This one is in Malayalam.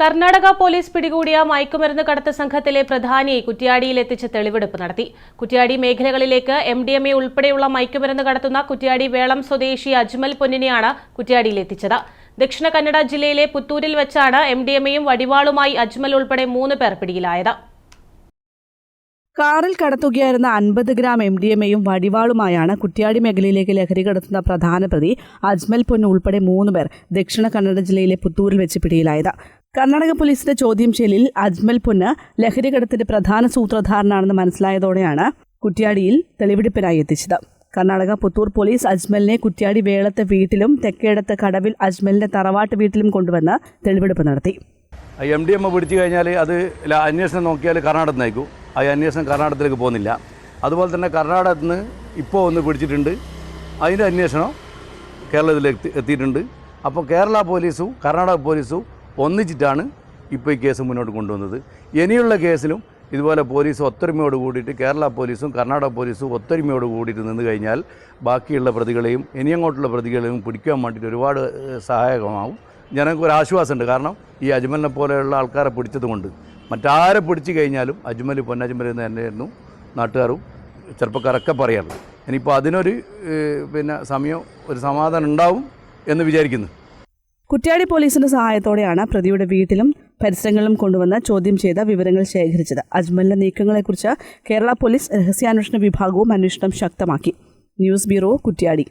കർണാടക പോലീസ് പിടികൂടിയ മയക്കുമരുന്ന് കടത്ത് സംഘത്തിലെ പ്രധാനിയെ കുറ്റ്യാടിയിലെത്തിച്ച് തെളിവെടുപ്പ് നടത്തി. കുറ്റ്യാടി മേഖലകളിലേക്ക് എം ഡി എം എ ഉൾപ്പെടെയുള്ള മയക്കുമരുന്ന് കടത്തുന്ന കുറ്റ്യാടി വേളം സ്വദേശി അജ്മൽ പൊന്നിനെയാണ് കുറ്റ്യാടിയിലെത്തിച്ചത്. ദക്ഷിണ കന്നഡ ജില്ലയിലെ പുത്തൂരിൽ വെച്ചാണ് എം ഡി എം എയും വടിവാളുമായി അജ്മൽ ഉൾപ്പെടെ മൂന്ന് പേർ പിടിയിലായത്. കാറിൽ കടത്തുകയായിരുന്ന അൻപത് ഗ്രാം എം ഡി എം എയും വടിവാളുമായാണ് കുറ്റ്യാടി മേഖലയിലേക്ക് ലഹരി കടത്തുന്ന പ്രധാന പ്രതി അജ്മൽ പൊന്ന് ഉൾപ്പെടെ മൂന്ന് പേർ ദക്ഷിണ കന്നഡ ജില്ലയിലെ പുത്തൂരിൽ വെച്ച് പിടിയിലായത്. കർണാടക പോലീസിന്റെ ചോദ്യം ചെയ്യലിൽ അജ്മൽ പൊന്ന് ലഹരി കടത്തിന്റെ പ്രധാന സൂത്രധാരനാണെന്ന് മനസ്സിലായതോടെയാണ് കുറ്റ്യാടിയിൽ തെളിവെടുപ്പിനായി എത്തിച്ചത്. കർണാടക പുത്തൂർ പോലീസ് അജ്മലിനെ കുറ്റ്യാടി വേളത്തെ വീട്ടിലും തെക്കേടത്തെ കടവിൽ അജ്മലിന്റെ തറവാട്ട് വീട്ടിലും കൊണ്ടുവന്ന് തെളിവെടുപ്പ് നടത്തി. എം ഡി എം പിടിച്ചു കഴിഞ്ഞാൽ അത് അന്വേഷണം നോക്കിയാൽ കർണാടകത്തിൽ നയിക്കും ആ അന്വേഷണം കർണാടകത്തിലേക്ക് പോകുന്നില്ല. അതുപോലെ തന്നെ കർണാടകത്തിൽ നിന്ന് ഇപ്പോൾ ഒന്ന് പിടിച്ചിട്ടുണ്ട്. അതിന്റെ അന്വേഷണം കേരളത്തിലേക്ക് എത്തി- എത്തിയിട്ടുണ്ട്. അപ്പോൾ കേരള പോലീസും കർണാടക പോലീസും ഒന്നിച്ചിട്ടാണ് ഇപ്പോൾ ഈ കേസ് മുന്നോട്ട് കൊണ്ടുവന്നത്. ഇനിയുള്ള കേസിലും ഇതുപോലെ പോലീസ് ഒത്തൊരുമയോട് കൂടിയിട്ട് കേരള പോലീസും കർണാടക പോലീസും ഒത്തൊരുമയോട് കൂടിയിട്ട് നിന്ന് കഴിഞ്ഞാൽ ബാക്കിയുള്ള പ്രതികളെയും ഇനിയങ്ങോട്ടുള്ള പ്രതികളെയും പിടിക്കാൻ വേണ്ടിയിട്ട് ഒരുപാട് സഹായകമാവും. ഞങ്ങൾക്ക് ഒരു ആശ്വാസമുണ്ട്. കാരണം ഈ അജ്മലിനെ പോലെയുള്ള ആൾക്കാരെ പിടിച്ചത് കൊണ്ട് മറ്റാരെ പിടിച്ചു കഴിഞ്ഞാലും അജ്മൽ പൊന്നജ്മൽ എന്ന് തന്നെയായിരുന്നു നാട്ടുകാരും ചെറുപ്പക്കാരൊക്കെ പറയാറുള്ളത്. ഇനിയിപ്പോൾ അതിനൊരു പിന്നെ സമയം ഒരു സമാധാനം ഉണ്ടാവും എന്ന് വിചാരിക്കുന്നു. കുറ്റ്യാടി പോലീസിന്റെ സഹായത്തോടെയാണ് പ്രതിയുടെ വീട്ടിലും പരിസരങ്ങളിലും കൊണ്ടുവന്ന് ചോദ്യം ചെയ്ത വിവരങ്ങൾ ശേഖരിച്ചത്. അജ്മലിന്റെ നീക്കങ്ങളെക്കുറിച്ച് കേരള പോലീസ് രഹസ്യാന്വേഷണ വിഭാഗവും അന്വേഷണം ശക്തമാക്കി. News bureau Kuttiady.